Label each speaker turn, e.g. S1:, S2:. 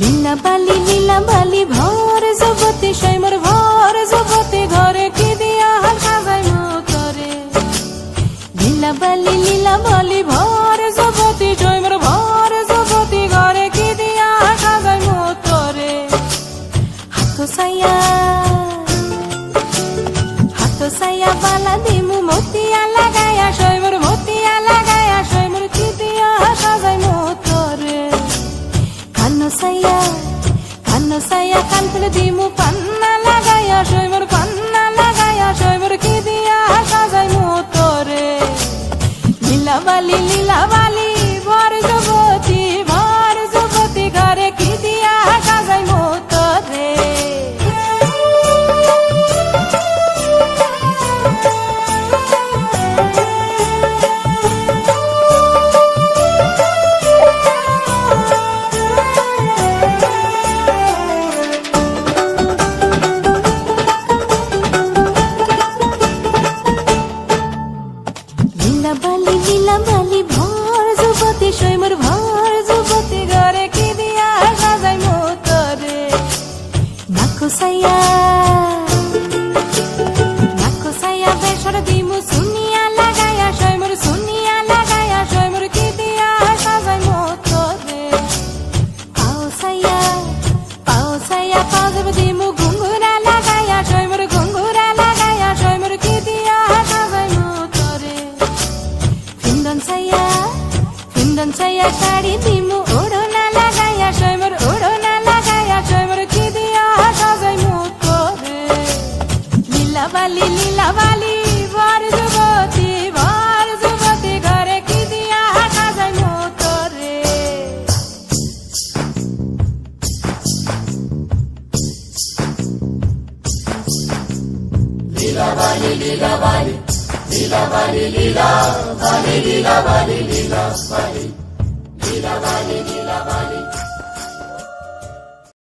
S1: লীলা বালি লীলা বালি
S2: ভর জগতে সৈমর ভর জগতে ঘরে কি দিয়া হাল সাজাই মতরে? লীলা বালি লীলা বালি ভর জগতে সৈমর ভর জগতে ঘরে কি দিয়া হাল সাজাই মতরে? হাত সাইয়া হাত সাইয়া বালা দিমু মতিয়া লাগায়া কান খুলে দিমু, পান্না লাগাইয়া সৈমর পান্না লাগাইয়া সৈমর কি দিয়া সাজাই মোতরে লীলা লীলাবালি লীলা লীলা বালি লীলা বালি ভর যুবতী সৈমর ভর। ফিন্দন সাইয়া ফিন্দন সাইয়া শাড়ি দিমু ওড়না লাগাইয়া সৈমর ওড়না লাগাইয়া সৈমর, কি দিয়া সাজাই মুতরে লীলা বালি লীলা বালি বর যুবতী বর যুবতী ঘরে কি দিয়া সাজাই
S1: লীলা বালি লীলা లీలా బలి లీలా బలి లీలా బలి లీలా బలి లీలా బలి లీలా బలి